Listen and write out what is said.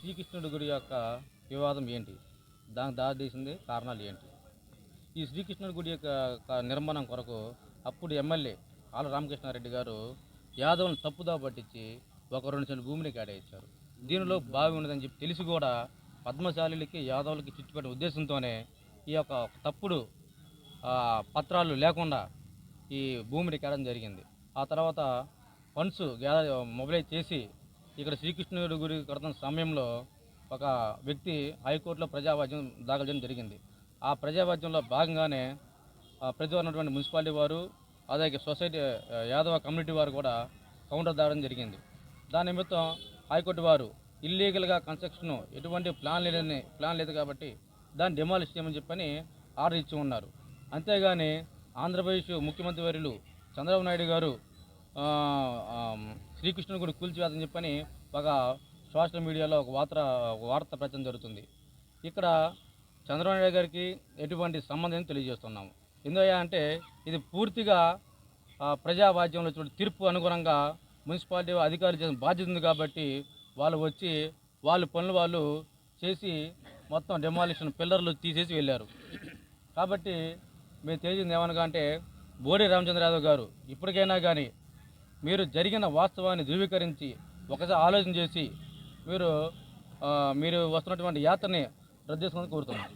శ్రీకృష్ణుడి గుడి యొక్క వివాదం ఏంటి? దానికి దారితీసింది కారణాలు ఏంటి? ఈ శ్రీకృష్ణుడి గుడి యొక్క నిర్మాణం కొరకు అప్పుడు ఎమ్మెల్యే ఆల రామకృష్ణారెడ్డి గారు యాదవులను తప్పుదా పట్టించి ఒక రెండు సెంటు భూమిని కేటాయించారు. దీనిలో బావి ఉన్నదని చెప్పి తెలిసి కూడా పద్మశాలిలకి యాదవులకి చుట్టుపెట్టిన ఉద్దేశంతోనే ఈ యొక్క తప్పుడు పత్రాలు లేకుండా ఈ భూమిని కేటడం జరిగింది. ఆ తర్వాత ఫండ్స్ గ్యాదర్ మొబిలైజ్ చేసి ఇక్కడ శ్రీకృష్ణుడి గుడి కడుతున్న సమయంలో ఒక వ్యక్తి హైకోర్టులో ప్రజావాజ్యం దాఖలు చేయడం జరిగింది. ఆ ప్రజావాజ్యంలో భాగంగానే ఆ ప్రతి ఉన్నటువంటి మున్సిపాలిటీ వారు అలాగే సొసైటీ యాదవ కమ్యూనిటీ వారు కూడా కౌంటర్ దాడడం జరిగింది. దాని నిమిత్తం హైకోర్టు వారు ఇల్లీగల్గా కన్స్ట్రక్షన్ ఎటువంటి ప్లాన్ లేదని ప్లాన్ లేదు కాబట్టి దాన్ని డిమాలిష్ చేయమని చెప్పని ఆర్డర్ ఇచ్చి ఉన్నారు. అంతేగాని ఆంధ్రప్రదేశ్ ముఖ్యమంత్రి వర్యులు చంద్రబాబు నాయుడు గారు శ్రీకృష్ణుని గుడి కూల్చివేతని చెప్పని ఒక సోషల్ మీడియాలో ఒక వార్త వార్త ప్రచారం జరుగుతుంది. ఇక్కడ చంద్రబాబు నాయుడు గారికి ఎటువంటి సంబంధం తెలియజేస్తున్నాము. ఎందుకయ్యా అంటే ఇది పూర్తిగా ఆ, ప్రజావాద్యంలో తీర్పు అనుగుణంగా మున్సిపాలిటీ అధికారులు చేసిన బాధ్యత ఉంది కాబట్టి వాళ్ళు వచ్చి వాళ్ళ పనులు వాళ్ళు చేసి మొత్తం డెమాలిషన్ పిల్లర్లు తీసేసి వెళ్ళారు. కాబట్టి మేము తెలిసింది ఏమనగా అంటే బోడి రామచంద్ర యాదవ్ గారు ఇప్పటికైనా కానీ మీరు జరిగిన వాస్తవాన్ని ధృవీకరించి ఒకసారి ఆలోచన చేసి మీరు మీరు వస్తున్నటువంటి యాత్రని రద్దు చేసుకోవాలని కోరుతున్నాను.